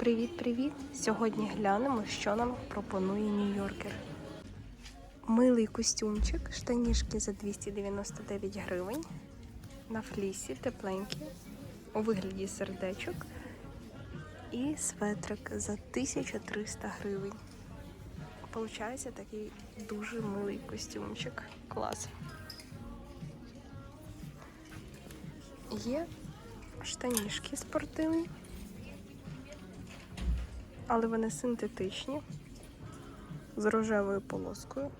Привіт-привіт! Сьогодні глянемо, що нам пропонує Нью-Йоркер. Милий костюмчик, штанішки за 299 гривень. На флісі тепленькі, у вигляді сердечок. І светрик за 1300 гривень. Получається такий дуже милий костюмчик. Клас. Є штанішки спортивні, але вони синтетичні з рожевою полоскою.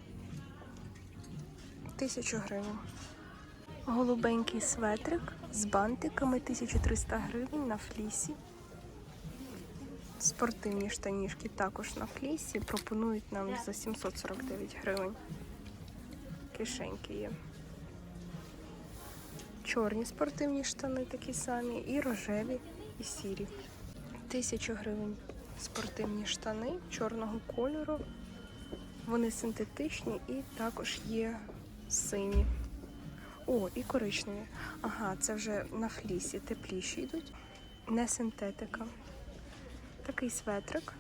Тисячу гривень. Голубенький светрик з бантиками 1300 гривень на флісі. Спортивні штанішки також на флісі пропонують нам за 749 гривень. Кишеньки є. Чорні спортивні штани такі самі, і рожеві, і сірі. Тисячу гривень спортивні штани чорного кольору. Вони синтетичні і також є сині. О, і коричневі. Ага, це вже на флісі тепліші йдуть. Не синтетика. Такий светрик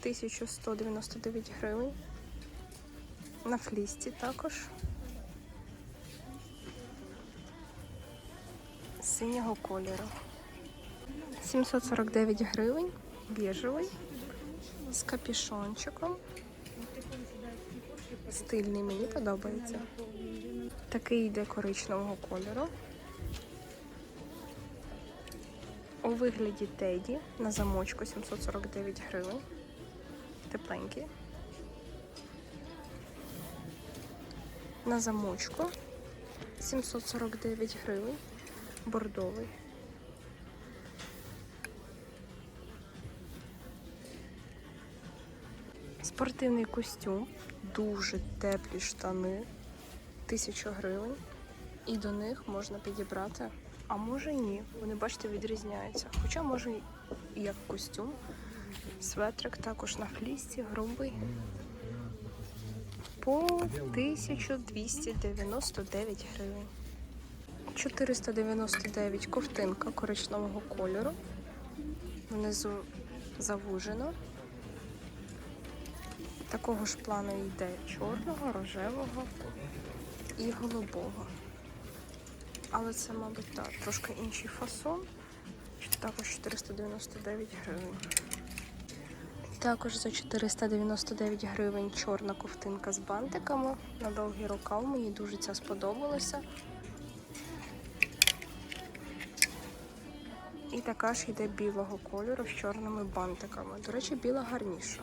1199 гривень. На флісті також. Синього кольору. 749 гривень. Біжевий. З капішончиком. Стильний, мені подобається. Такий йде коричневого кольору. У вигляді теді на замочку 749 гривень. Тепленький. На замочку 749 гривень. Бордовий. Спортивний костюм, дуже теплі штани, 1000 гривень. І до них можна підібрати, а може ні. Вони, бачите, відрізняються. Хоча може і як костюм. Светрик також на флісці, грубий. По 1299 гривень. 499 ковтинка коричневого кольору. Внизу завужено. Такого ж плану йде чорного, рожевого і голубого. Але це, мабуть, так, трошки інший фасон. Також 499 гривень. Також за 499 гривень чорна ковтинка з бантиками на довгий рукав. Мені дуже ця сподобалася. І така ж йде білого кольору з чорними бантиками. До речі, біла гарніша.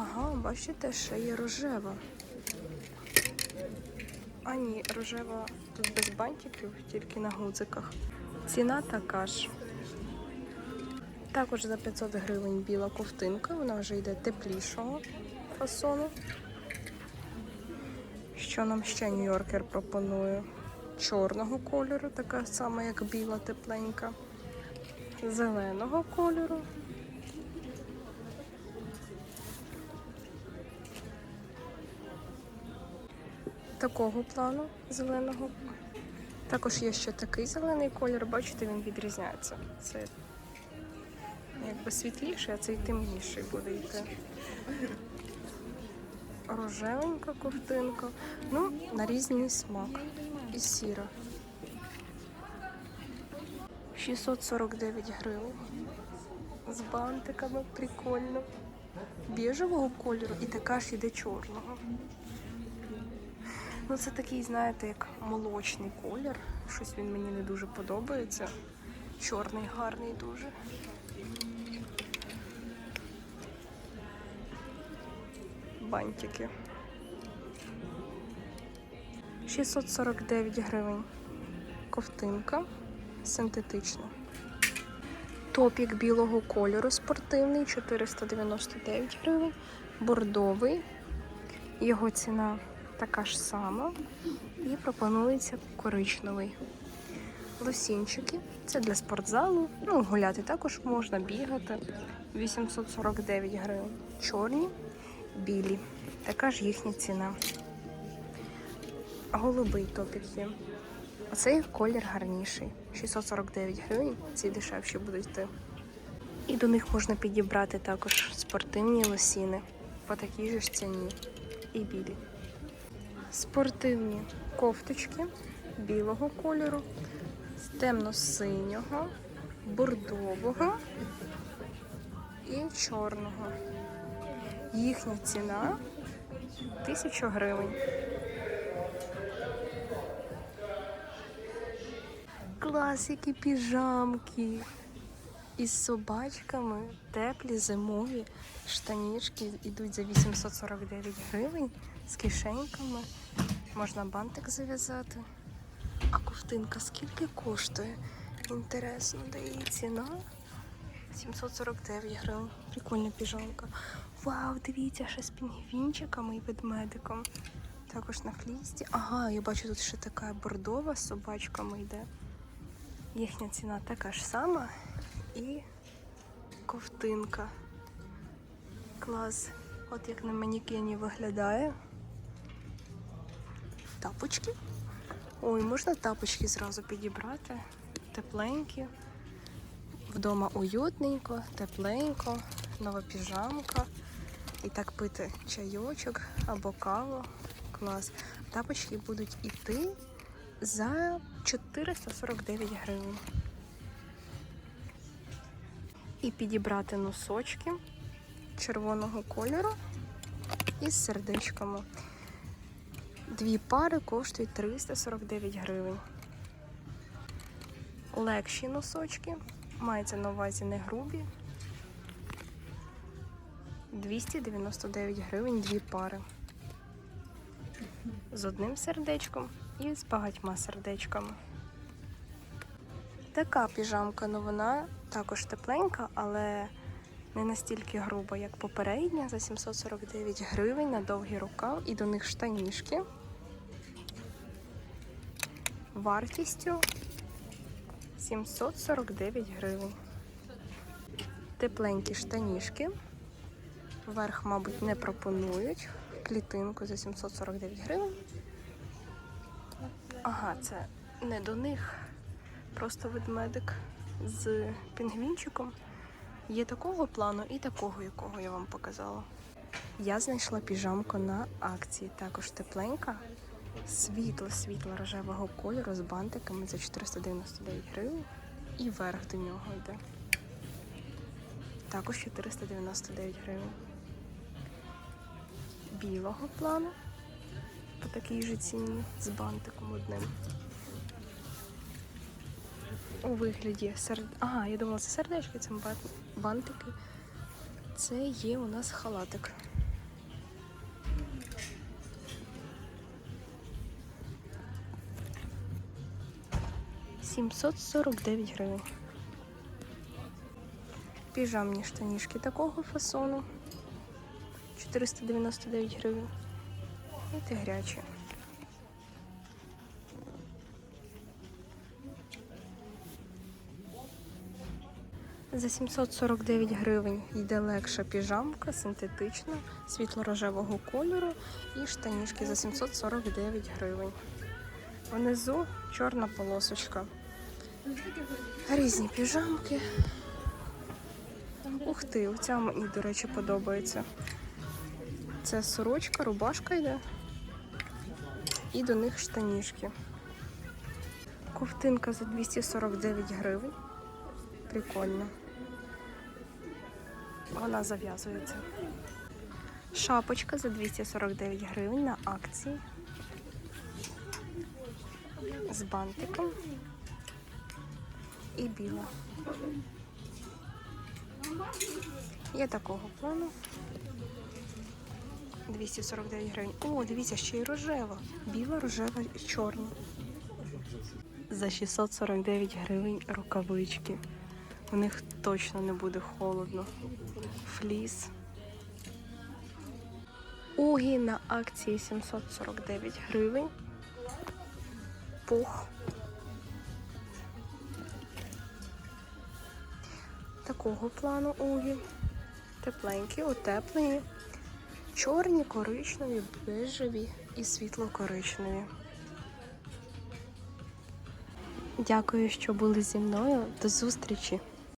Ага, бачите, ще є рожева. А ні, рожева тут без бантиків, тільки на гудзиках. Ціна така ж. Також за 500 гривень біла ковтинка, вона вже йде теплішого фасону. Що нам ще Нью-Йоркер пропонує? Чорного кольору, така сама, як біла тепленька, зеленого кольору. Такого плану зеленого. Також є ще такий зелений колір, бачите, він відрізняється. Це якби світліший, а цей темніший буде йти. Рожевенька ковтинка. Ну, на різний смак. І сіра. 649 гривень. З бантиками прикольно. Біжевого кольору і така ж іде чорного. Ну, це такий, знаєте, як молочний колір. Щось він мені не дуже подобається. Чорний гарний дуже. Бантики. 649 гривень. Ковтинка синтетична. Топік білого кольору спортивний 499 гривень. Бордовий. Його ціна така ж сама. І пропонується коричневий. Лосінчики. Це для спортзалу. Ну, гуляти також можна, бігати. 849 гривень. Чорні, білі. Така ж їхня ціна. Голубий топік є. Оцей колір гарніший. 649 гривень. Ці дешевші будуть йти. І до них можна підібрати також спортивні лосіни по такій же ж ціні і білі. Спортивні кофточки білого кольору, темно-синього, бордового і чорного. Їхня ціна 1000 гривень. Клас, піжамки. Із собачками теплі зимові штанішки йдуть за 849 гривень з кишеньками. Можна бантик зав'язати. А ковтинка скільки коштує? Інтересно, де її ціна? 749 гривень. Прикольна піжамка. Вау, дивіться, ще з пінгвінчиками і ведмедиком. Також на флісті. Ага, я бачу, тут ще така бордова з собачками йде. Їхня ціна така ж сама. І ковтинка. Клас. От як на манікені виглядає. Тапочки. Ой, можна тапочки зразу підібрати. Тепленькі. Вдома уютненько, тепленько, нова піжамка. І так пити чайочок або каву. Клас. Тапочки будуть іти за 449 гривень. І підібрати носочки червоного кольору із сердечками. Дві пари коштують 349 гривень. Легші носочки. Мається на увазі не грубі. 299 гривень дві пари. З одним сердечком і з багатьма сердечками. Така піжамка, ну вона також тепленька, але не настільки груба, як попередня, за 749 гривень на довгий рукав і до них штанішки. Вартістю 749 гривень. Тепленькі штанішки. Верх, мабуть, не пропонують. Клітинку за 749 гривень. Ага, це не до них. Просто ведмедик з пінгвінчиком. Є такого плану і такого, якого я вам показала. Я знайшла піжамку на акції, також тепленька, світло-світло рожевого кольору з бантиками за 499 гривень. І верх до нього йде. Також 499 гривень. Білого плану по такій же ціні з бантиком одним. У вигляді серд... Ага, я думала, це сердечки, це бантики. Це є у нас халатик. Сімсот сорок дев'ять гривень. Піжамні штанішки такого фасону. 499 гривень. І тигрячі. За 749 гривень йде легша піжамка, синтетична, світло-рожевого кольору і штанішки за 749 гривень. Внизу чорна полосочка. Різні піжамки. Ух ти, оця мені, до речі, подобається. Це сорочка, рубашка йде. І до них штанішки. Ковтинка за 249 гривень. Прикольно. Вона зав'язується. Шапочка за 249 гривень на акції. З бантиком. І біла. Є такого плану. 249 гривень. О, дивіться, ще й рожева. Біла, рожева і чорна. За 649 гривень рукавички. У них точно не буде холодно. Фліс. Угі на акції 749 гривень. Пух. Такого плану угі. Тепленькі, утеплені. Чорні, коричневі, бежеві і світло-коричневі. Дякую, що були зі мною. До зустрічі!